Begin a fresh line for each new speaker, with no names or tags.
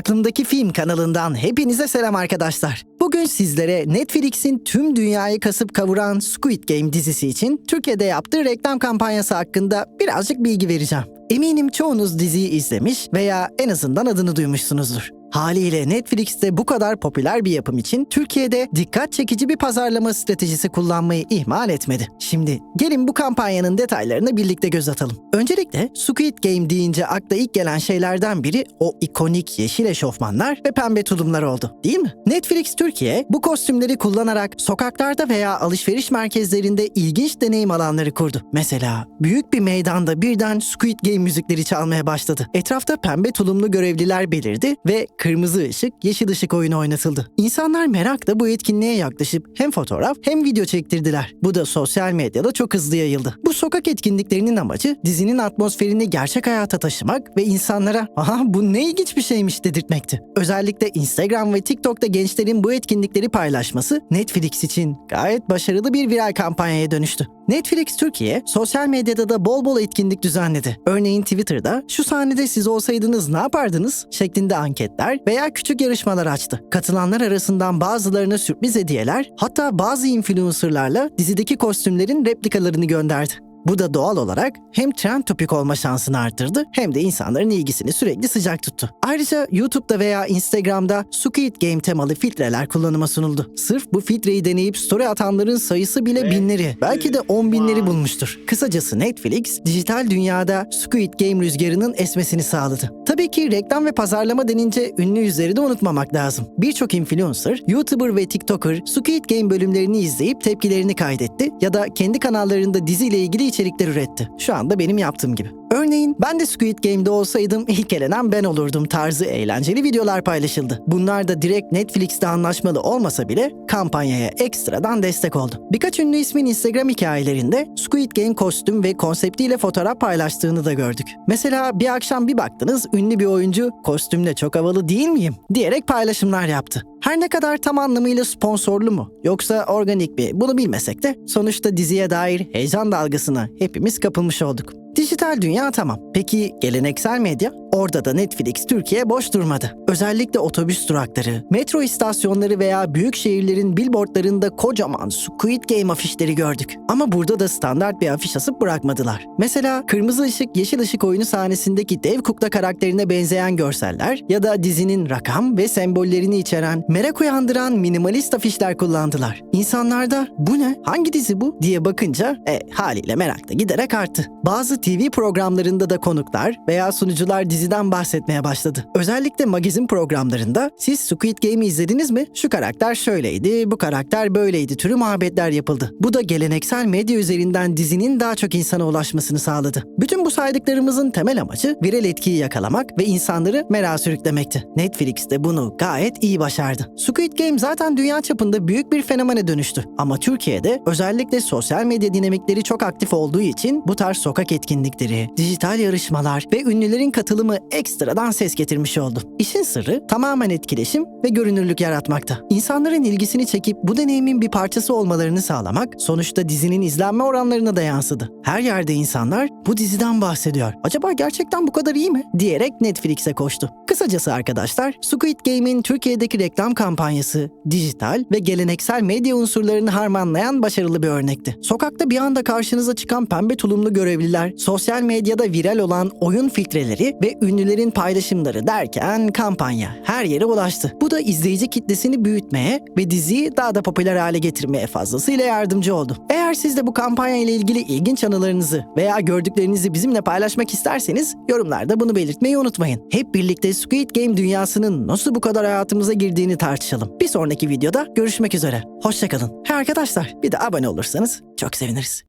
Aklımdaki Film kanalından hepinize selam arkadaşlar. Bugün sizlere Netflix'in tüm dünyayı kasıp kavuran Squid Game dizisi için Türkiye'de yaptığı reklam kampanyası hakkında birazcık bilgi vereceğim. Eminim çoğunuz diziyi izlemiş veya en azından adını duymuşsunuzdur. Haliyle Netflix'te bu kadar popüler bir yapım için Türkiye'de dikkat çekici bir pazarlama stratejisi kullanmayı ihmal etmedi. Şimdi gelin bu kampanyanın detaylarına birlikte göz atalım. Öncelikle Squid Game deyince akla ilk gelen şeylerden biri o ikonik yeşil eşofmanlar ve pembe tulumlar oldu değil mi? Netflix Türkiye bu kostümleri kullanarak sokaklarda veya alışveriş merkezlerinde ilginç deneyim alanları kurdu. Mesela büyük bir meydanda birden Squid Game müzikleri çalmaya başladı. Etrafta pembe tulumlu görevliler belirdi ve kırmızı ışık, yeşil ışık oyunu oynatıldı. İnsanlar merakla bu etkinliğe yaklaşıp hem fotoğraf hem video çektirdiler. Bu da sosyal medyada çok hızlı yayıldı. Bu sokak etkinliklerinin amacı dizinin atmosferini gerçek hayata taşımak ve insanlara aha bu ne ilginç bir şeymiş dedirtmekti. Özellikle Instagram ve TikTok'ta gençlerin bu etkinlikleri paylaşması Netflix için gayet başarılı bir viral kampanyaya dönüştü. Netflix Türkiye sosyal medyada da bol bol etkinlik düzenledi. Örneğin Twitter'da şu sahnede siz olsaydınız ne yapardınız şeklinde anketler veya küçük yarışmalar açtı. Katılanlar arasından bazılarına sürpriz hediyeler hatta bazı influencerlarla dizideki kostümlerin replikalarını gönderdi. Bu da doğal olarak hem trend topik olma şansını arttırdı hem de insanların ilgisini sürekli sıcak tuttu. Ayrıca YouTube'da veya Instagram'da Squid Game temalı filtreler kullanıma sunuldu. Sırf bu filtreyi deneyip story atanların sayısı bile binleri, belki de on binleri bulmuştur. Kısacası Netflix, dijital dünyada Squid Game rüzgarının esmesini sağladı. Tabii ki reklam ve pazarlama denince ünlü yüzleri de unutmamak lazım. Birçok influencer, YouTuber ve TikToker Squid Game bölümlerini izleyip tepkilerini kaydetti ya da kendi kanallarında diziyle ilgili içerikler üretti. Şu anda benim yaptığım gibi. Örneğin ben de Squid Game'de olsaydım ilk elenen ben olurdum tarzı eğlenceli videolar paylaşıldı. Bunlar da direkt Netflix'te anlaşmalı olmasa bile kampanyaya ekstradan destek oldu. Birkaç ünlü ismin Instagram hikayelerinde Squid Game kostüm ve konseptiyle fotoğraf paylaştığını da gördük. Mesela bir akşam bir baktınız ünlü bir oyuncu kostümle çok havalı değil miyim diyerek paylaşımlar yaptı. Her ne kadar tam anlamıyla sponsorlu mu yoksa organik mi bunu bilmesek de sonuçta diziye dair heyecan dalgasına hepimiz kapılmış olduk. Dijital dünya tamam. Peki geleneksel medya? Orada da Netflix Türkiye boş durmadı. Özellikle otobüs durakları, metro istasyonları veya büyük şehirlerin billboardlarında kocaman Squid Game afişleri gördük. Ama burada da standart bir afiş asıp bırakmadılar. Mesela kırmızı ışık yeşil ışık oyunu sahnesindeki dev kukla karakterine benzeyen görseller ya da dizinin rakam ve sembollerini içeren merak uyandıran minimalist afişler kullandılar. İnsanlarda bu ne? Hangi dizi bu? diye bakınca e haliyle merak da giderek arttı. Bazı TV programlarında da konuklar veya sunucular diziden bahsetmeye başladı. Özellikle magazin programlarında siz Squid Game'i izlediniz mi? Şu karakter şöyleydi, bu karakter böyleydi türü muhabbetler yapıldı. Bu da geleneksel medya üzerinden dizinin daha çok insana ulaşmasını sağladı. Bütün bu saydıklarımızın temel amacı viral etkiyi yakalamak ve insanları merak sürüklemekti. Netflix de bunu gayet iyi başardı. Squid Game zaten dünya çapında büyük bir fenomene dönüştü. Ama Türkiye'de özellikle sosyal medya dinamikleri çok aktif olduğu için bu tarz sokak etkinlikleri, dijital yarışmalar ve ünlülerin katılımı ekstradan ses getirmiş oldu. İşin sırrı tamamen etkileşim ve görünürlük yaratmakta. İnsanların ilgisini çekip bu deneyimin bir parçası olmalarını sağlamak sonuçta dizinin izlenme oranlarına da yansıdı. Her yerde insanlar bu diziden bahsediyor. Acaba gerçekten bu kadar iyi mi? diyerek Netflix'e koştu. Kısacası arkadaşlar Squid Game'in Türkiye'deki reklam kampanyası dijital ve geleneksel medya unsurlarını harmanlayan başarılı bir örnekti. Sokakta bir anda karşınıza çıkan pembe tulumlu görevliler, sosyal medyada viral olan oyun filtreleri ve ünlülerin paylaşımları derken kampanya her yere ulaştı. Bu da izleyici kitlesini büyütmeye ve diziyi daha da popüler hale getirmeye fazlasıyla yardımcı oldu. Eğer siz de bu kampanya ile ilgili ilginç anılarınızı veya gördüklerinizi bizimle paylaşmak isterseniz yorumlarda bunu belirtmeyi unutmayın. Hep birlikte Squid Game dünyasının nasıl bu kadar hayatımıza girdiğini tartışalım. Bir sonraki videoda görüşmek üzere. Hoşçakalın. He arkadaşlar bir de abone olursanız çok seviniriz.